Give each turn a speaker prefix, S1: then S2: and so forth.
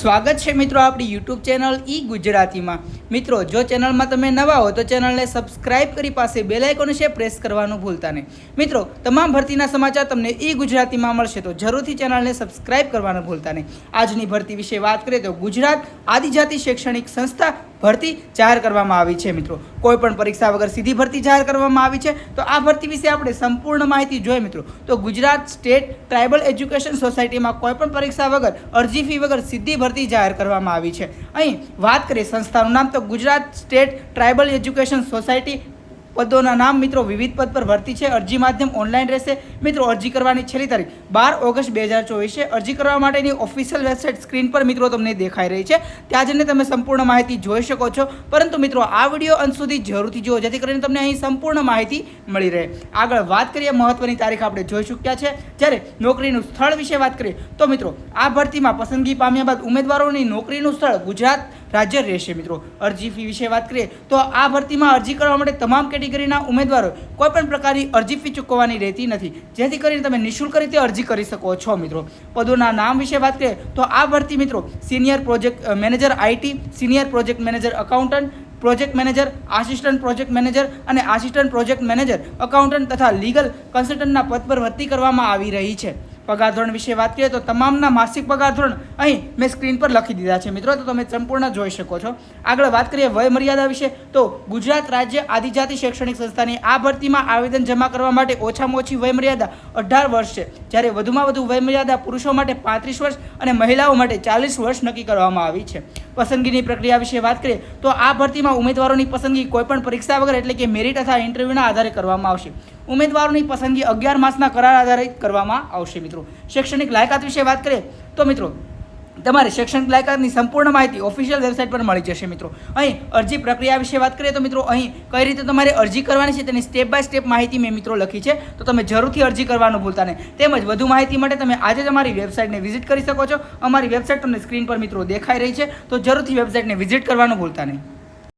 S1: સ્વાગત છે મિત્રો આપણી યુટ્યુબ ચેનલ ઈ ગુજરાતીમાં. મિત્રો, જો ચેનલમાં તમે નવા હો તો ચેનલને સબસ્ક્રાઇબ કરી પાસે બેલ આઇકોન છે, પ્રેસ કરવાનું ભૂલતા નહીં. મિત્રો, તમામ ભરતીના સમાચાર તમને ઈ ગુજરાતીમાં મળશે તો જરૂરથી ચેનલને સબસ્ક્રાઇબ કરવાનું ભૂલતા નહીં. આજની ભરતી વિશે વાત કરીએ તો ગુજરાત આદિજાતિ શૈક્ષણિક સંસ્થા ભરતી જાહેર કરવામાં આવી છે, મિત્રો. કોઈ પણ પરીક્ષા વગર સીધી ભરતી જાહેર કરવામાં આવી છે, તો આ ભરતી વિશે આપણે સંપૂર્ણ માહિતી જોઈએ, મિત્રો. તો ગુજરાત સ્ટેટ ટ્રાઇબલ એજ્યુકેશન સોસાયટીમાં કોઈ પણ પરીક્ષા વગર અરજી ફી વગર સીધી ભરતી જાહેર કરવામાં આવી છે. અહીં વાત કરીએ સંસ્થાનું નામ, તો Gujarat state tribal education society પદોના નામ મિત્રો વિવિધ પદ પર ભરતી છે. અરજી માધ્યમ ઓનલાઈન રહેશે. મિત્રો અરજી કરવાની છેલ્લી તારીખ બાર ઓગસ્ટ બે હજાર ચોવીસે અરજી કરવા માટેની ઓફિશિયલ વેબસાઇટ સ્ક્રીન પર મિત્રો તમને દેખાઈ રહી છે. ત્યાં જઈને તમે સંપૂર્ણ માહિતી જોઈ શકો છો. પરંતુ મિત્રો આ વીડિયો અંત સુધી જરૂરથી જુઓ. જેથી કરીને તમને અહીં સંપૂર્ણ માહિતી મળી રહે. આગળ વાત કરીએ મહત્વની તારીખ આપણે જોઈ ચૂક્યા છે. જ્યારે નોકરીનું સ્થળ વિશે વાત કરીએ, તો મિત્રો આ ભરતીમાં પસંદગી પામ્યા બાદ ઉમેદવારોની નોકરીનું સ્થળ ગુજરાત રાજ્ય રહેશે, મિત્રો. અરજી ફી વિશે વાત કરીએ, તો આ ભરતીમાં અરજી કરવા માટે તમામ કેટેગરીના ઉમેદવારો કોઈ પણ પ્રકારની અરજી ફી ચૂકવવાની રહેતી નથી. જેથી કરીને તમે નિઃશુલ્ક રીતે અરજી કરી શકો છો, મિત્રો. પદોના નામ વિશે વાત કરીએ, તો આ ભરતી, મિત્રો, senior project manager IT senior project manager accountant project manager, assistant project manager અને આસિસ્ટન્ટ પ્રોજેક્ટ મેનેજર અકાઉન્ટન્ટ તથા લીગલ કન્સલ્ટન્ટના પદ પર ભરતી કરવામાં આવી રહી છે. પગાર ધોરણ વિશે વાત કરીએ તો તમામના માસિક પગાર ધોરણ અહીં મેં સ્ક્રીન પર લખી દીધા છે. મિત્રો, તો તમે સંપૂર્ણ જોઈ શકો છો. આગળ વાત કરીએ વય મર્યાદા વિશે, તો ગુજરાત રાજ્ય આદિજાતિ શૈક્ષણિક સંસ્થાની આ ભરતીમાં આવેદન જમા કરવા માટે ઓછામાં ઓછી વય મર્યાદા અઢાર વર્ષ છે. જ્યારે વધુમાં વધુ વય મર્યાદા પુરુષો માટે પાંત્રીસ વર્ષ અને મહિલાઓ માટે ચાલીસ વર્ષ નક્કી કરવામાં આવી છે. પસંદગીની પ્રક્રિયા વિશે વાત કરીએ, તો આ ભરતીમાં ઉમેદવારોની પસંદગી કોઈપણ પરીક્ષા વગર એટલે કે મેરિટ અથવા ઇન્ટરવ્યૂના આધારે કરવામાં આવશે. ઉમેદવારોની પસંદગી અગિયાર માસના કરાર આધારિત કરવામાં આવશે મિત્રો. શૈક્ષણિક લાયકાત વિશે વાત કરીએ, તો મિત્રો તમારે શૈક્ષણિક લાયકાતની સંપૂર્ણ માહિતી ઓફિશિયલ વેબસાઇટ પર મળી જશે, મિત્રો. અહીં અરજી પ્રક્રિયા વિશે વાત કરીએ તો, મિત્રો, અહીં કઈ રીતે તમારે અરજી કરવાની છે તેની સ્ટેપ બાય સ્ટેપ માહિતી મેં, મિત્રો, લખી છે. તો તમે જરૂરથી અરજી કરવાનું ભૂલતા નહીં. તેમજ વધુ માહિતી માટે તમે આજે જ અમારી વેબસાઇટને વિઝિટ કરી શકો છો. અમારી વેબસાઇટ તમને સ્ક્રીન પર, મિત્રો, દેખાઈ રહી છે. તો જરૂરથી વેબસાઇટને વિઝિટ કરવાનું ભૂલતા નહીં.